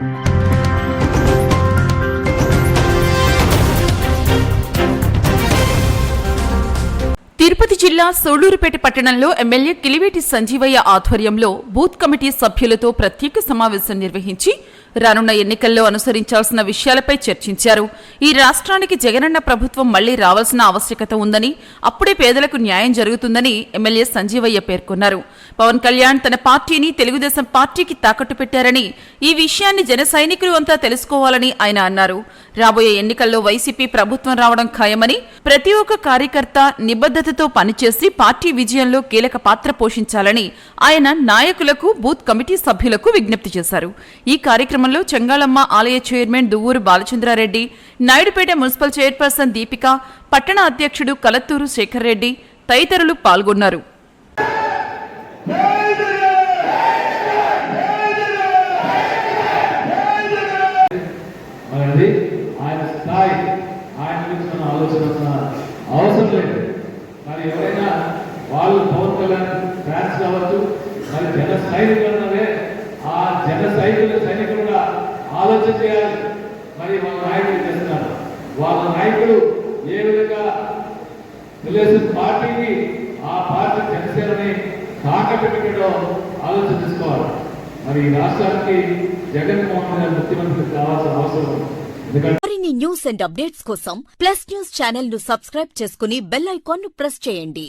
తిరుపతి జిల్లా సోళూరుపేట పట్టణంలో ఎమ్మెల్యే కిలివేటి సంజీవయ్య ఆధ్వర్యంలో బూత్ కమిటీ సభ్యులతో ప్రత్యేక సమావేశం నిర్వహించి రానున్న ఎన్నికల్లో అనుసరించాల్సిన విషయాలపై చర్చించారు. ఈ రాష్ట్రానికి జగనన్న ప్రభుత్వం మళ్ళీ రావాల్సిన ఆవశ్యకత ఉందని అప్పుడే పేదలకు న్యాయం జరుగుతుందని ఎమ్మెల్యే సంజీవయ్య పేర్కొన్నారు. పవన్ కళ్యాణ్ తన పార్టీని తెలుగుదేశం పార్టీకి తాకట్టు పెట్టారని ఈ విషయాన్ని జన సైనికులు అంతా తెలుసుకోవాలని ఆయన అన్నారు. రాబోయే ఎన్నికల్లో వైసీపీ ప్రభుత్వం రావడం ఖాయమని ప్రతి ఒక్క కార్యకర్త నిబద్ధతతో పనిచేసి పార్టీ విజయంలో కీలక పాత్ర పోషించాలని ఆయన నాయకులకు బూత్ కమిటీ సభ్యులకు విజ్ఞప్తి చేశారు. ఈ కార్యక్రమం కార్యక్రమంలో చెంగాళమ్మ ఆలయ chairman Duvvuru Balachandra Reddy Naidupeta municipal chairperson Deepika పట్టణ అధ్యక్షుడు కలత్తూరు శేఖర్ రెడ్డి తదితరులు పాల్గొన్నారు. ఆయన స్థాయి ఆయన గురించి మనం ఆలోచన అవసరం లేదు. మరి ఎవరైనా వాళ్ళు పవన్ కళ్యాణ్ ఫ్యాన్స్ కావచ్చు మరి జన సైనికులు ఆ జన సైనికుల ఆలోచన చేయాలి. మరి మన నాయకులు చేస్తున్నారు. వాళ్ళ నాయకులు ఏ విధంగా తెలుగుదేశం పార్టీకి ఆ పార్టీ జనసేనని తాకట్టు పెట్టడం ఆలోచన చేసుకోవాలి. మరి ఈ రాష్ట్రానికి జగన్మోహన్ రెడ్డి ముఖ్యమంత్రి కావాల్సిన అవసరం ఎందుకంటే మరిన్ని న్యూస్ అండ్ అప్డేట్స్ కోసం ప్లస్ న్యూస్ ఛానల్ను సబ్స్క్రైబ్ చేసుకుని బెల్ ఐకాన్ను ప్రెస్ చేయండి.